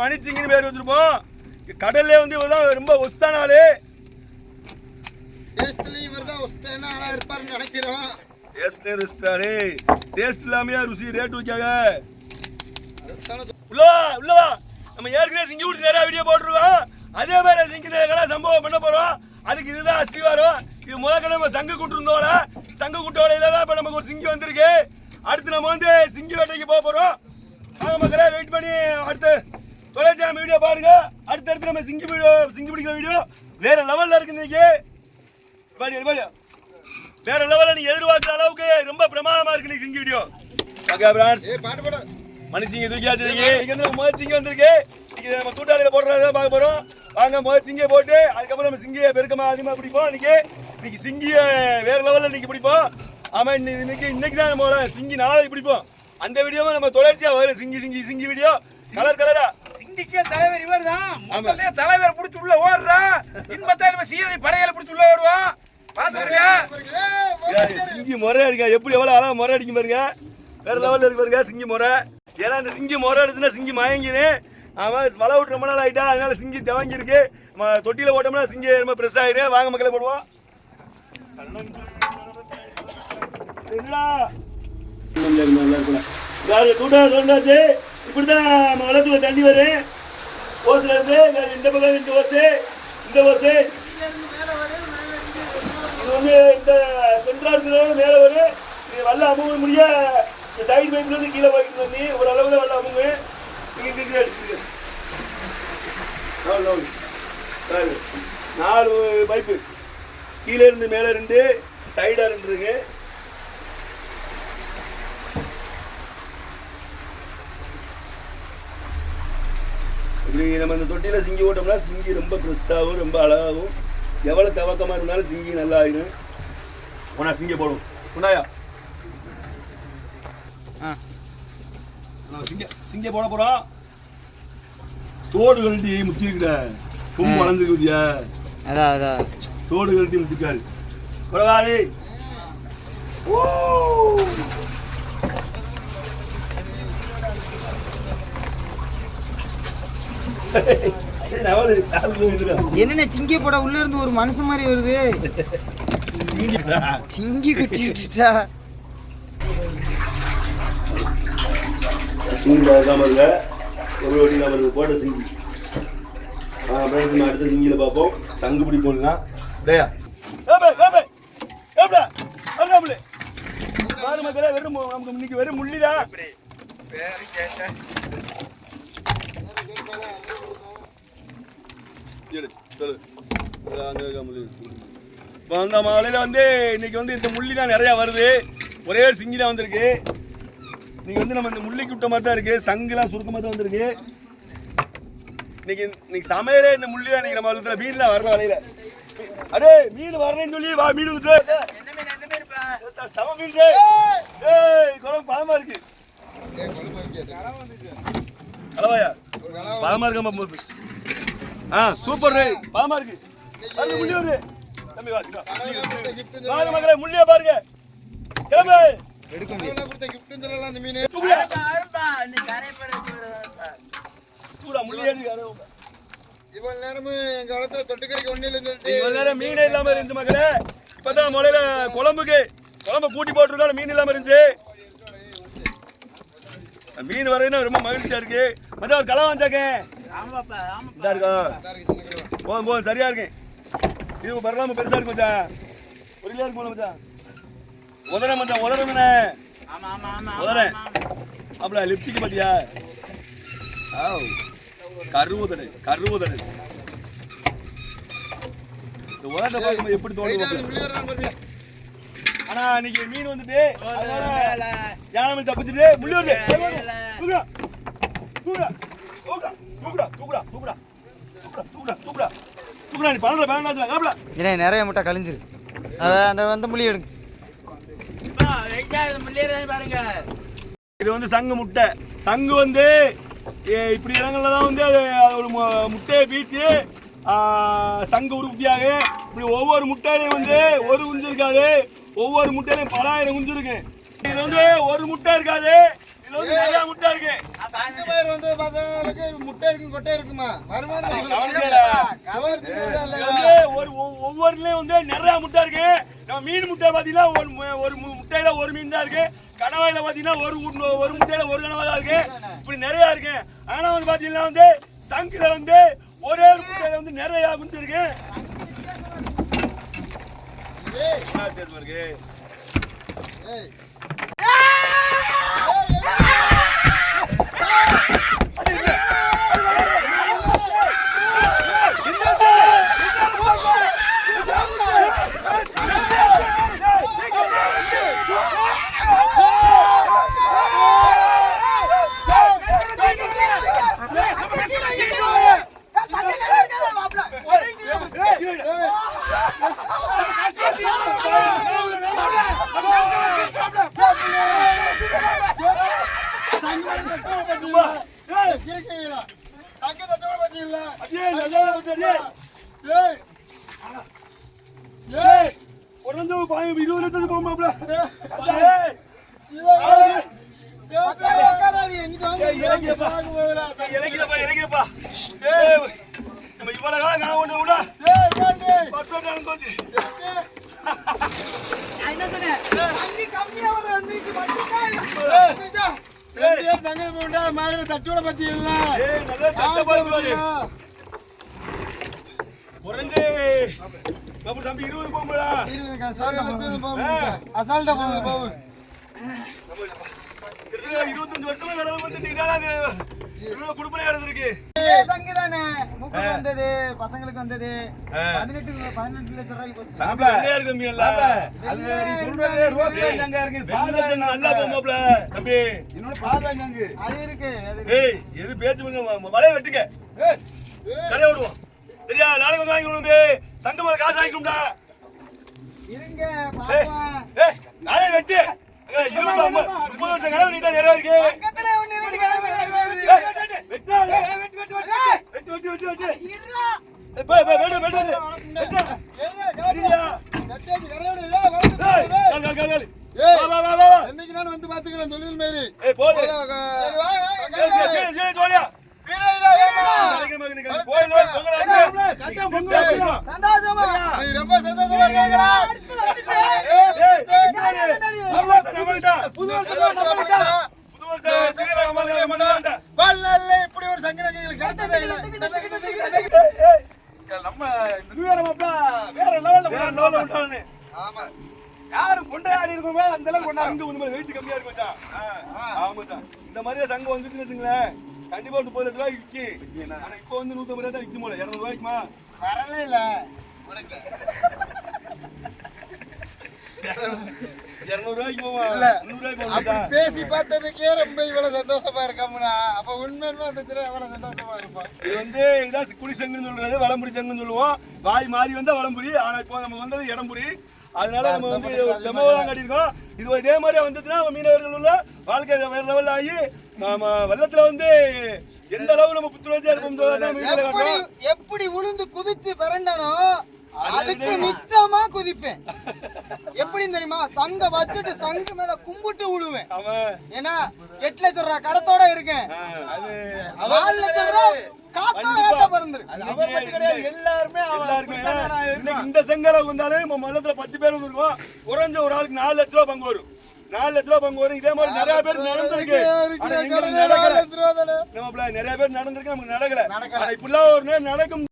இவருக்கு பேரு வச்சிருப்போம். கடல்ல வந்து இவர்தான் ரொம்ப ஒஸ்தான ஆளு. டேஸ்ட்லயும் இவர் தான் ஒஸ்தேனா ஆளா இருப்பாருன்னு நினைக்கிறோம். டேஸ்ட் டேஸ்ட் இல்லாமையா ருசி ரேட் வைக்காக அதுதானே உள்ள வா, உள்ள வா நம்ம ஏற்கனவே சிங்கி விட்டு நிறைய வீடியோ போட்டிருக்கோம். அதே மாதிரி சிங்கி கடை சம்பவம் பண்ண போறோம். அதுக்கு இதுதான் அஸ்திவாரம். இது முதல்ல நம்ம சங்கு கூட்டிருந்தோம்ல சங்கு கூட்டோலையில தான் இப்போ நமக்கு ஒரு சிங்கி வந்திருக்கு. அடுத்து நம்ம வந்து சிங்கி வேட்டைக்கு போக போறோம். வாங்க மக்களே வெயிட் பண்ணி வீடியோ பாருங்க. அடுத்து அடுத்து நம்ம சிங்கி வீடியோ சிங்கி பிடிக்கிற வீடியோ. வேற லெவல்ல இருக்கு இன்னைக்கு. வேற லெவல்ல நீ எதிர்பார்க்குற அளவுக்கு ரொம்ப பிரமாதமா இருக்கு நீ சிங்கி வீடியோ. ஓகே பிரான்ஸ் ஏ பாட்டு போட. மனுச்சிங்க தூக்கியாச்சு இங்க இருந்து முதல் சிங்கம் வந்திருக்கு. இன்னைக்கு நம்ம கூட்டாளியில போடுறத பார்க்க போறோம். வாங்க முதல் சிங்கியை போட்டு அதுக்கப்புறம் நம்ம சிங்கியை பெருக்கமா அதிகமா பிடிப்போம் இன்னைக்கு. இன்னைக்கு சிங்கிய வேற லெவல்ல இன்னைக்கு பிடிப்போம். ஆமா இன்னைக்கு இன்னைக்கு தான் நம்ம சிங்கி நாளைக்கு பிடிப்போம். அந்த வீடியோவும் நம்ம தொடர்ச்சியா வரும். சிங்கி சிங்கி சிங்கி வீடியோ. கலர் கலரா சிங்கிக்கே தலைவர் இவர் தான். முதல்ல தலைவர் புடிச்சு உள்ள ஓடுறா. இன்பத்தை நம்ம சீரணி படைகளை புடிச்சு உள்ள ஓடுவோம் பாத்துருக்கியா சிங்கி முறை அடிக்க. எப்படி எவ்வளவு அழகா முறை அடிக்கும் பாருங்க. வேற லெவல்ல இருக்கு பாருங்க சிங்கி முறை. ஏன்னா அந்த சிங்கி முறை அடிச்சுன்னா சிங்கி மயங்கினு ஆமா வலை விட்டு ரொம்ப நாள் ஆயிட்டா அதனால சிங்கி தவங்கி இருக்கு நம்ம தொட்டியில ஓட்டோம்னா சிங்கி ரொம்ப பிரஸ் ஆயிரு. வாங்க மக்களை போடுவோம். என்னடா? யாரு கூட்டா சொன்னாச்சு இப்படிதான் நம்ம வளத்துல தண்ணி வரும். ஓசுல இருந்து இந்த பக்கம் இந்த ஓசு இந்த ஓசு இது வந்து இந்த சென்ட்ரா மேலே வரும். இது வெள்ள அமுக முடிய இந்த சைடு பைப்ல இருந்து கீழே போய்ட்டு தண்ணி ஒரு அளவுல வெள்ள அமுங்க இங்க இங்க இங்க நாலு பைப்பு கீழே இருந்து மேலே ரெண்டு சைடாக ரெண்டு இருக்குது இப்படி நம்ம இந்த தொட்டியில் சிங்கி ஓட்டோம்னா சிங்கி ரொம்ப ஃப்ரெஷ்ஷாகவும் ரொம்ப அழகாகவும் எவ்வளோ தவக்கமாக இருந்தாலும் சிங்கி நல்லா ஆயிடும் உனா சிங்கி போடும் உண்டாயா சிங்க சிங்க போட போகிறோம் தோடு கழட்டி முத்தி இருக்குட கொம்பு வளர்ந்துருக்கு பத்தியா? அதான் அதான் தோடு கழட்டி முத்திக்காரு பரவாயில்லை ஓ! என்னென்ன சிங்கி போட உள்ள இருந்து ஒரு மனசு மாதிரி வருது? சிங்கி கட்டிடுச்சா சிங்கி இருக்க ஒரு வழி நம்ம போட்ட சிங்கி. ஃப்ரெண்ட்ஸ் நம்ம அடுத்த சிங்கியில் பார்ப்போம். சங்கு பிடி போடலாம் இல்லையா வெறும் நமக்கு இன்னைக்கு வெறும் முள்ளிதான். இப்போ அந்த மலையில் வந்து இன்னைக்கு வந்து இந்த முள்ளி தான் நிறையா வருது. ஒரே ஒரு சிங்கி தான் வந்திருக்கு. இன்னைக்கு வந்து நம்ம இந்த முள்ளிக்கு விட்ட மாதிரி தான் இருக்கு. சங்குலாம் சுருக்கமாக தான் வந்திருக்கு. இன்னைக்கு இன்னைக்கு சமையலே இந்த முள்ளி தான். இன்னைக்கு நம்ம வளர்த்துல மீன்லாம் வர்ற வலையில. அடே மீன் வரலன்னு சொல்லி வா மீன் விட்டு சம மீன். ஏய்! குழம்பு பழமா இருக்கு. அளவாயா பழமா இருக்க போது ஆ சூப்பர் டேய் பழமா இருக்கு முள்ளி வருது தம்பி வா. பாருங்க மக்களே முள்ளியா பாருங்க. கிளம்பு. கொடுத்த கிஃப்ட்னு சொல்லலாம் அந்த மீன் தூக்குடா தூக்குடா. முள்ளி. ஏறி இவ்வளவு நேரமும் எங்க வளர்த்த தொட்டுக்கறிக்கு ஒண்ணு இல்லைன்னு சொல்லிட்டு இவ்வளவு நேரம் மீனே இல்லாம இருந்துச்சு மக்களே இப்பதான் முளையில குழம்புக்கு குழம்பு கூட்டி போட்டுருக்கோம் மீன் இல்லாம இருந்துச்சு. மீன் வரையினா ரொம்ப மகிழ்ச்சியா இருக்கு. மச்சான் ஒரு களம் வந்தாக்க இதா இருக்கா? போதும் போதும் சரியா இருக்கு இது பரவாயில்லாம பெருசா இருக்கு மச்சான். கிலோ இருக்கு மச்சான். உதற மச்சான் உதறதுனே உதறேன். அப்பல லிப்டிக்கு பாத்தியா? கருவுதடு கருவுதடு இந்த உதட்ட பார்க்கும்போது எப்படி தோணுது ரைட்டா, அது உள்ளே வர்றான் பாருங்க. ஆனா இன்னைக்கு மீன் வந்துட்டு யானை மீன் தப்பிச்சுட்டு முள்ளி வருது தூக்குடா. தூக்குடா. தூக்குடா. தூக்குடா. தூக்குடா. தூக்குடா. தூக்குடா. தூக்குடா. தூக்குடா. நீ பணத்துல பேனாச்சுல காப்பல இல்லை நிறைய முட்டை கழிஞ்சிரு. அந்த வந்து முழி எடுங்க. பாருங்க. இது வந்து சங்கு முட்டை. சங்கு வந்து இப்படி இடங்கள்ல தான் வந்து அது மு- முட்டையை பீச்சு சங்கு உற்பத்தியாக. இப்படி ஒவ்வொரு முட்டையிலையும் வந்து ஒரு குஞ்சு இருக்காது. ஒவ்வொரு முட்டையிலையும் பலாயிரம் குஞ்சு இருக்கு இது வந்து ஒரு முட்டை இருக்காது. இதுல வந்து நிறைய முட்டை இருக்கு. பயிர் வந்து பார்த்தவங்களுக்கு முட்டை இருக்கும் கொட்டை இருக்குமா? வருமானம்? வந்து ஒரு ஒவ்- ஒவ்வொருலயும் வந்து நிறைய முட்டை இருக்கு. நம்ம மீன் முட்டை பாத்தீங்கன்னா ஒரு ஒரு முட்டையில ஒரு மீன் தான் இருக்கு. கணவாயில பாத்தீங்கன்னா ஒரு ஒரு முட்டையில ஒரு கனவா தான் இருக்கு. இப்படி நிறைய இருக்கு. ஆனா வந்து பாத்தீங்கன்னா வந்து சங்குல வந்து ஒரே ஒரு முட்டையில வந்து நிறைய குஞ்சு இருக்கு. என்ன தெரியுமா இருக்கு ஏய், ஏய், இருக்கீங்களா? சங்கு தட்டோட பார்த்தீங்களா? அடே, நல்லா இருக்கு, அடே. ஏய், ஏய், பிறந்து பாய் இருபது லட்சத்துக்கு போகுமாப்ல. ஏய், சிவா, ஏய், ஏய், இறங்கியப்பா. வாங்க முதல்ல. இறங்கியப்பா, இறங்கியப்பா. ஏய், நம்ம இவ்வளவு காலம் காண ஒண்ணு விட? பத்து வருஷம் போச்சு ஏய், இதா. பேர் தங்கச்சி போண்டா, மகனை தட்டோட தட்ட பாருங்க குறைஞ்சு நம்ம தம்பி இருபது போகும்போதா அசால்ட்டா பாபு கிட்டத்தட்ட இருபத்தஞ்சு வருஷமா வேலை வந்துட்டு இதான குடும்பம் கிடந்திருக்கு சங்குதானே முப்பது வந்தது பசங்களுக்கு வந்தது பதினெட்டு பதினெட்டு லட்சம் ரூபாய்க்கு வெள்ளையா இருக்கு. அது சொல்றது இருக்கு சங்கு நல்லா போகுமாப்ல தம்பி இன்னொன்னு பாதா ஜங்கு அது இருக்கு ஏய் எது பேச்சு பண்ணுங்க வலைய வெட்டுங்க கரைய விடுவோம் சரியா நாளைக்கு வந்து வாங்கி கொடுங்க சங்கு மேல காசு வாங்கிக்கணும்டா இருங்க ஏய் பாப்போம் ஏய் நாளைக்கு வெட்டு இருபது முப்பது வருஷம் கனவு நீ தான் நிறைவேறிக்கு வா, வா, வா, வா. என்னைக்கு நானும் வந்து பாத்துக்கிறேன் தொழில் மாரி ஏய், போது. ரொம்ப சந்தோஷமா இருக்கீங்களா? வருஷம். புது. வாழ்நாள்ல இப்படி ஒரு சங்கடங்கள் கிடைச்சதே இல்லை. நம்ம நியூ இயர் மாப்ள வேற லெவல்ல வேற level ல விட்டானுங்க. ஆமா. யாரும் கொண்டாடி இருக்கோமோ அந்த அளவுக்கு கொண்டாடி வந்து weight கம்மியா இருக்கு மச்சான். ஆமா மச்சான். இந்த மாதிரியே சங்கு வந்துச்சுன்னு வச்சுங்களேன், கண்டிப்பா ஒரு முப்பது ரூபாய்க்கு விக்கி. ஆனா இப்போ வந்து நூத்தம்பது ரூபாய் தான் விக்கும் போல. இருநூறு ரூபாய்க்குமா? வரல இல்ல. பேசி பார்த்ததுக்கே ரொம்ப இவ்வளவு சந்தோஷமா இருக்கோம்னா அப்ப உண்மையுமே வந்துச்சுன்னா எவ்வளவு சந்தோஷமா இருப்போம் இது வந்து இதான் குடி சங்குன்னு சொல்றது வளம்புரி சங்குன்னு சொல்லுவோம். வாய் மாறி வந்தா வளம்புரி ஆனா இப்போ நம்ம வந்தது இடம்புரி அதனால நம்ம வந்து டெமோ தான் கட்டியிருக்கோம். இது இதே நம்ம மீனவர்கள் உள்ள வாழ்க்கை வேற லெவலில் ஆகி நாம வெள்ளத்துல வந்து எந்த அளவு நம்ம புத்துணர்ச்சியா இருப்போம் எப்படி உளுந்து குதிச்சு பிறண்டனோ அதுக்கு மிச்சமா குதிப்பேன். எப்படி தெரியுமா? சங்க வச்சுட்டு சங்கு மேல கும்பிட்டு விழுவேன் அவன் ஏன்னா எட்டு லட்சம் ரூபாய் கடத்தோட இருக்கேன். அது நாலு லட்சம் ரூபாய் காத்தோட பிறந்திருக்கு. எல்லாருமே. இந்த செங்கலை வந்தாலே நம்ம மல்லத்துல பத்து பேர் வந்திருக்கோம் குறைஞ்ச ஒரு ஆளுக்கு நாலு லட்ச ரூபா பங்கு வரும். நாலு லட்ச ரூபா பங்கு வரும். இதே மாதிரி நிறைய பேர் நடந்திருக்கு. நம்ம நிறைய பேர் நடந்திருக்கு நமக்கு நடக்கல. இப்படிலாம் ஒரு நேரம் நடக்கும்